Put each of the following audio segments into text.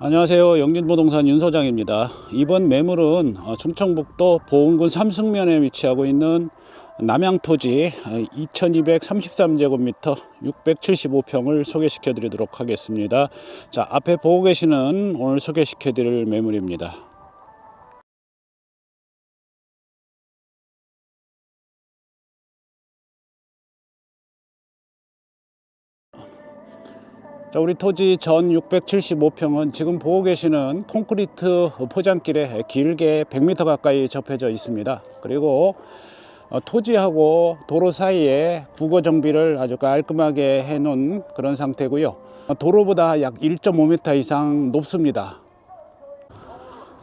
안녕하세요. 영진부동산 윤 소장입니다. 이번 매물은 어, 충청북도 보은군 삼승면에 위치하고 있는 남양토지 2233제곱미터 675평을 소개시켜 드리도록 하겠습니다. 자, 앞에 보고 계시는 오늘 소개시켜 드릴 매물입니다. 자, 우리 토지 전 675평은 지금 보고 계시는 콘크리트 포장길에 길게 100m 가까이 접해져 있습니다. 그리고 어, 토지하고 도로 사이에 국어 정비를 아주 깔끔하게 해 놓은 그런 상태고요. 어, 도로보다 약 1.5m 이상 높습니다.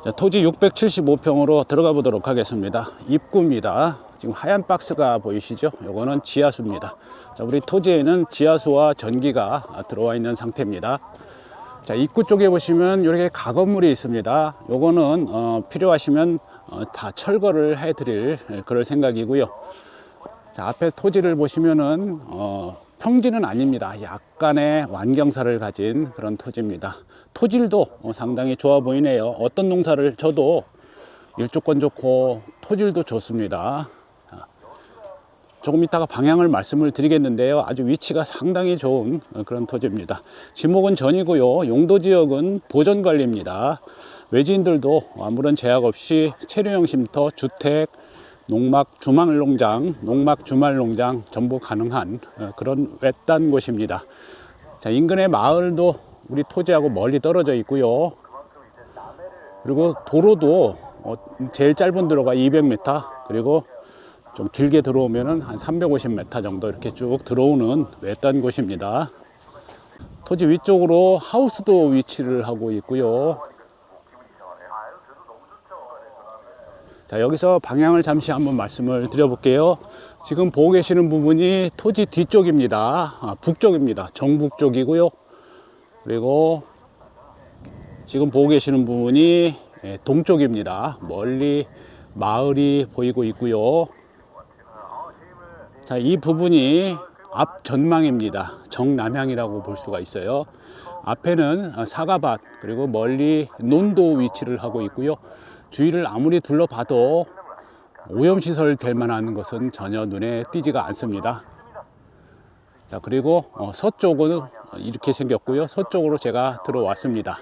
자, 토지 675평으로 들어가 보도록 하겠습니다. 입구입니다. 지금 하얀 박스가 보이시죠? 요거는 지하수입니다. 자, 우리 토지에는 지하수와 전기가 들어와 있는 상태입니다. 자, 입구 쪽에 보시면 이렇게 가건물이 있습니다. 요거는 어, 필요하시면 어, 다 철거를 해 드릴 그럴 생각이고요. 자, 앞에 토지를 보시면은 어, 평지는 아닙니다. 약간의 완경사를 가진 그런 토지입니다. 토질도 어, 상당히 좋아 보이네요. 어떤 농사를 쳐도 일조권 좋고 토질도 좋습니다. 자, 조금 이따가 방향을 말씀을 드리겠는데요. 아주 위치가 상당히 좋은 어, 그런 토지입니다. 지목은 전이고요. 용도 지역은 보전 관리입니다. 외지인들도 아무런 제약 없이 체류형 쉼터, 주택, 농막 주말 농장, 농막 주말 농장 전부 가능한 어, 그런 외딴 곳입니다. 자, 인근의 마을도 우리 토지하고 멀리 떨어져 있고요. 그리고 도로도 어, 제일 짧은 도로가 200m 그리고 좀 길게 들어오면은 한 350m 정도 이렇게 쭉 들어오는 외딴 곳입니다. 토지 위쪽으로 하우스도 위치를 하고 있고요. 자, 여기서 방향을 잠시 한번 말씀을 드려볼게요. 지금 보고 계시는 부분이 토지 뒤쪽입니다. 아, 북쪽입니다. 정북 쪽이고요. 그리고 지금 보고 계시는 부분이 예, 동쪽입니다. 멀리 마을이 보이고 있고요. 자, 이 부분이 앞 전망입니다. 정남향이라고 볼 수가 있어요. 앞에는 어, 사과밭 그리고 멀리 논도 위치를 하고 있고요. 주위를 아무리 둘러봐도 오염시설 될 만한 것은 전혀 눈에 띄지가 않습니다. 자, 그리고 어, 서쪽은 이렇게 생겼고요. 서쪽으로 제가 들어왔습니다.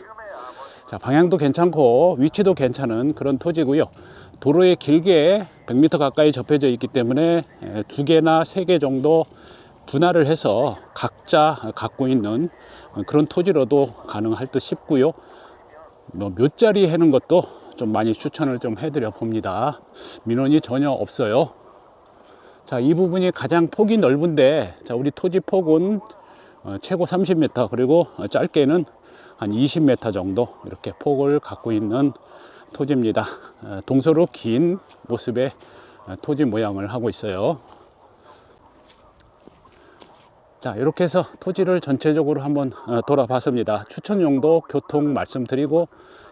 자, 방향도 괜찮고 위치도 괜찮은 그런 토지고요. 도로에 길게 100m 가까이 접해져 있기 때문에 에, 두 개나 세 개 정도 분할을 해서 각자 갖고 있는 그런 토지로도 가능할 듯 싶고요. 뭐몇 자리 해는 것도 좀 많이 추천을 좀 해드려 봅니다. 민원이 전혀 없어요. 자, 이 부분이 가장 폭이 넓은데, 자, 우리 토지 폭은 어, 최고 30m, 그리고 어, 짧게는 한 20m 정도 이렇게 폭을 갖고 있는 토지입니다. 어, 동서로 긴 모습의 어, 토지 모양을 하고 있어요. 자, 이렇게 해서 토지를 전체적으로 한번 어, 돌아봤습니다. 추천 용도 교통 말씀드리고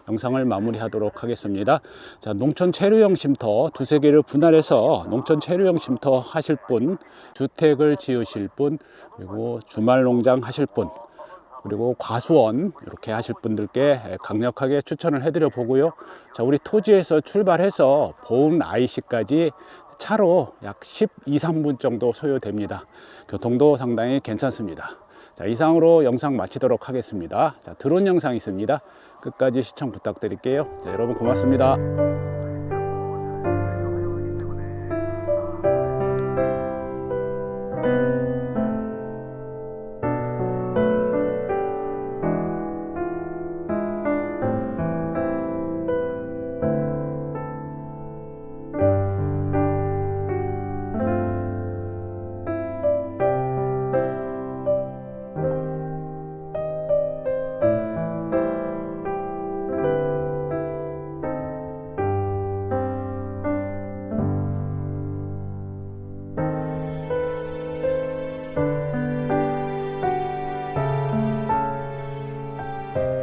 영상을 마무리하도록 하겠습니다. 자, 농촌 체류형 쉼터 두세 개를 분할해서 농촌 체류형 쉼터 하실 분, 주택을 지으실 분, 그리고 주말 농장 하실 분, 그리고 과수원 이렇게 하실 분들께 강력하게 추천을 해드려 보고요. 자, 우리 토지에서 출발해서 보은 IC까지 차로 약 12, 3분 정도 소요됩니다. 교통도 상당히 괜찮습니다. 자, 이상으로 영상 마치도록 하겠습니다. 자, 드론 영상 있습니다. 끝까지 시청 부탁드릴게요. 자, 여러분 고맙습니다. Bye.